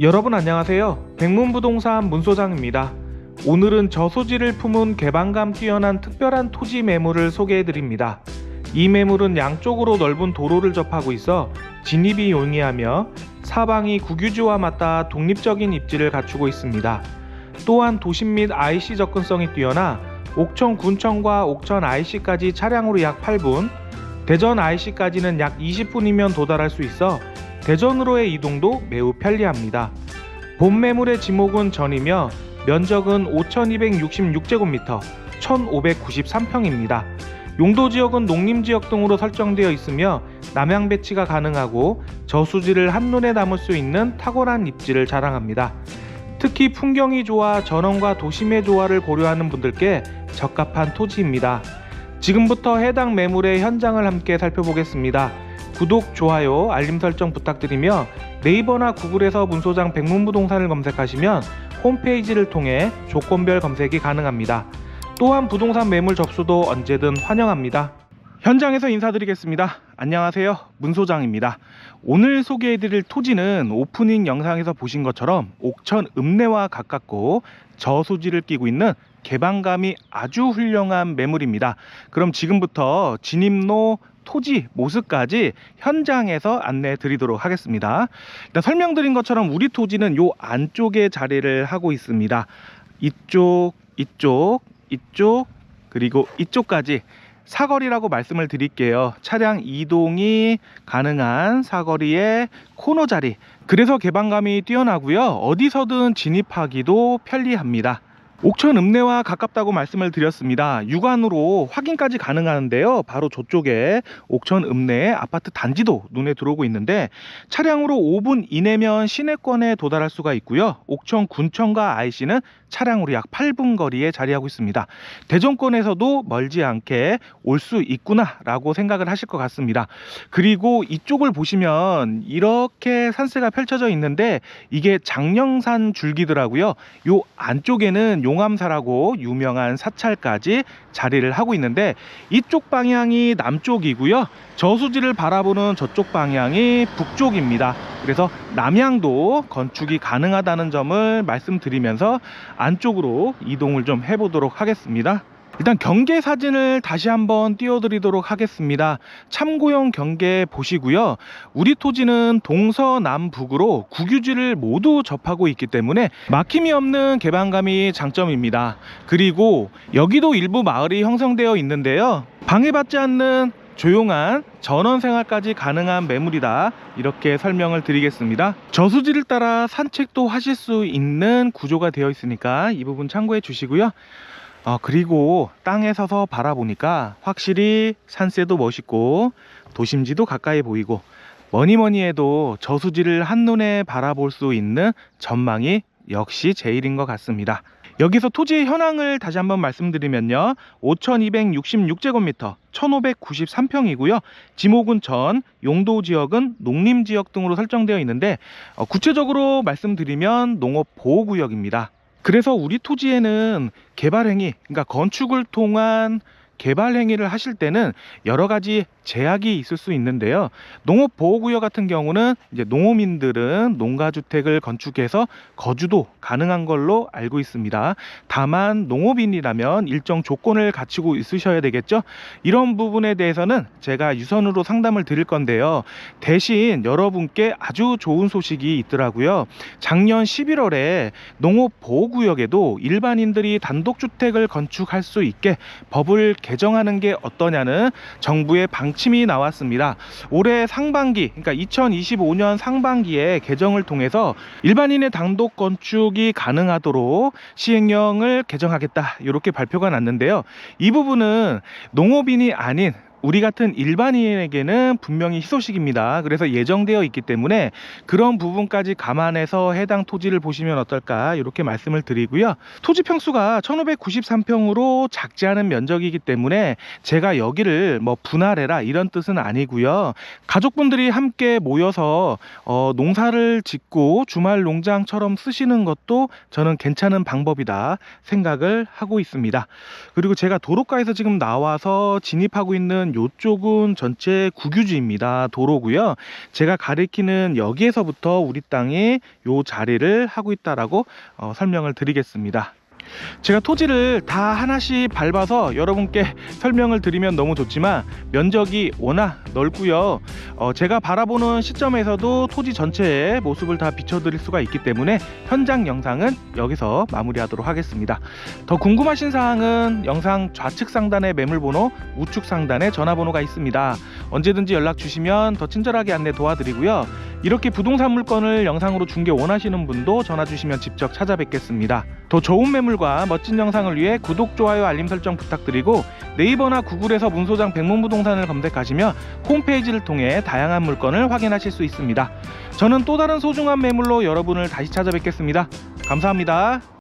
여러분 안녕하세요. 백문부동산 문소장입니다. 오늘은 저소지를 품은 개방감 뛰어난 특별한 토지 매물을 소개해 드립니다. 이 매물은 양쪽으로 넓은 도로를 접하고 있어 진입이 용이하며 사방이 국유지와 맞닿아 독립적인 입지를 갖추고 있습니다. 또한 도심 및 IC 접근성이 뛰어나 옥천 군청과 옥천 IC까지 차량으로 약 8분, 대전 IC까지는 약 20분이면 도달할 수 있어 대전으로의 이동도 매우 편리합니다. 본 매물의 지목은 전이며 면적은 5,266제곱미터, 1,593평입니다. 용도 지역은 농림 지역 등으로 설정되어 있으며 남양 배치가 가능하고 저수지를 한눈에 담을 수 있는 탁월한 입지를 자랑합니다. 특히 풍경이 좋아 전원과 도심의 조화를 고려하는 분들께 적합한 토지입니다. 지금부터 해당 매물의 현장을 함께 살펴보겠습니다. 구독, 좋아요, 알림 설정 부탁드리며 네이버나 구글에서 문소장 백문부동산을 검색하시면 홈페이지를 통해 조건별 검색이 가능합니다. 또한 부동산 매물 접수도 언제든 환영합니다. 현장에서 인사드리겠습니다. 안녕하세요. 문소장입니다. 오늘 소개해드릴 토지는 오프닝 영상에서 보신 것처럼 옥천 읍내와 가깝고 저수지를 끼고 있는 개방감이 아주 훌륭한 매물입니다. 그럼 지금부터 진입로 토지 모습까지 현장에서 안내해 드리도록 하겠습니다. 일단 설명드린 것처럼 우리 토지는 요 안쪽에 자리를 하고 있습니다. 이쪽, 이쪽, 이쪽, 그리고 이쪽까지 사거리라고 말씀을 드릴게요. 차량 이동이 가능한 사거리의 코너 자리. 그래서 개방감이 뛰어나고요. 어디서든 진입하기도 편리합니다. 옥천 읍내와 가깝다고 말씀을 드렸습니다. 육안으로 확인까지 가능하는데요. 바로 저쪽에 옥천 읍내의 아파트 단지도 눈에 들어오고 있는데 차량으로 5분 이내면 시내권에 도달할 수가 있고요. 옥천 군청과 IC는 차량으로 약 8분 거리에 자리하고 있습니다. 대전권에서도 멀지 않게 올 수 있구나라고 생각을 하실 것 같습니다. 그리고 이쪽을 보시면 이렇게 산세가 펼쳐져 있는데 이게 장령산 줄기더라고요. 요 안쪽에는 용암사라고 유명한 사찰까지 자리를 하고 있는데 이쪽 방향이 남쪽이고요. 저수지를 바라보는 저쪽 방향이 북쪽입니다. 그래서 남향도 건축이 가능하다는 점을 말씀드리면서 안쪽으로 이동을 좀 해보도록 하겠습니다. 일단 경계 사진을 다시 한번 띄워드리도록 하겠습니다. 참고용 경계 보시고요. 우리 토지는 동서남북으로 국유지를 모두 접하고 있기 때문에 막힘이 없는 개방감이 장점입니다. 그리고 여기도 일부 마을이 형성되어 있는데요. 방해받지 않는 조용한 전원 생활까지 가능한 매물이다 이렇게 설명을 드리겠습니다 저수지를 따라 산책도 하실 수 있는 구조가 되어 있으니까 이 부분 참고해 주시고요 어, 그리고 땅에 서서 바라보니까 확실히 산세도 멋있고 도심지도 가까이 보이고 뭐니 뭐니 해도 저수지를 한눈에 바라볼 수 있는 전망이 역시 제일인 것 같습니다. 여기서 토지의 현황을 다시 한번 말씀드리면요. 5,266제곱미터, 1,593평이고요. 지목은 전, 용도 지역은 농림 지역 등으로 설정되어 있는데 어, 구체적으로 말씀드리면 농업 보호구역입니다. 그래서 우리 토지에는 개발 행위, 그러니까 건축을 통한 개발 행위를 하실 때는 여러 가지 제약이 있을 수 있는데요. 농업 보호구역 같은 경우는 이제 농어민들은 농가주택을 건축해서 거주도 가능한 걸로 알고 있습니다. 다만 농업인이라면 일정 조건을 갖추고 있으셔야 되겠죠. 이런 부분에 대해서는 제가 유선으로 상담을 드릴 건데요. 대신 여러분께 아주 좋은 소식이 있더라고요. 작년 11월에 농업 보호구역에도 일반인들이 단독주택을 건축할 수 있게 법을 개정하는 게 어떠냐는 정부의 방침이 나왔습니다. 올해 상반기, 그러니까 2025년 상반기에 개정을 통해서 일반인의 단독 건축이 가능하도록 시행령을 개정하겠다. 이렇게 발표가 났는데요. 이 부분은 농업인이 아닌 우리 같은 일반인에게는 분명히 희소식입니다. 그래서 예정되어 있기 때문에 그런 부분까지 감안해서 해당 토지를 보시면 어떨까 이렇게 말씀을 드리고요. 토지 평수가 1593평으로 작지 않은 면적이기 때문에 제가 여기를 뭐 분할해라 이런 뜻은 아니고요. 가족분들이 함께 모여서 어, 농사를 짓고 주말 농장처럼 쓰시는 것도 저는 괜찮은 방법이다 생각을 하고 있습니다. 그리고 제가 도로가에서 지금 나와서 진입하고 있는 이쪽은 전체 국유지입니다. 도로고요. 제가 가리키는 여기에서부터 우리 땅이 요 자리를 하고 있다라고 어, 설명을 드리겠습니다. 제가 토지를 다 하나씩 밟아서 여러분께 설명을 드리면 너무 좋지만 면적이 워낙 넓고요. 어, 제가 바라보는 시점에서도 토지 전체의 모습을 다 비춰드릴 수가 있기 때문에 현장 영상은 여기서 마무리하도록 하겠습니다. 더 궁금하신 사항은 영상 좌측 상단에 매물번호, 우측 상단에 전화번호가 있습니다. 언제든지 연락 주시면 더 친절하게 안내 도와드리고요. 이렇게 부동산 물건을 영상으로 중개 원하시는 분도 전화 주시면 직접 찾아뵙겠습니다. 더 좋은 매물과 멋진 영상을 위해 구독, 좋아요, 알림 설정 부탁드리고 네이버나 구글에서 문소장 백문부동산을 검색하시면 홈페이지를 통해 다양한 물건을 확인하실 수 있습니다. 저는 또 다른 소중한 매물로 여러분을 다시 찾아뵙겠습니다. 감사합니다.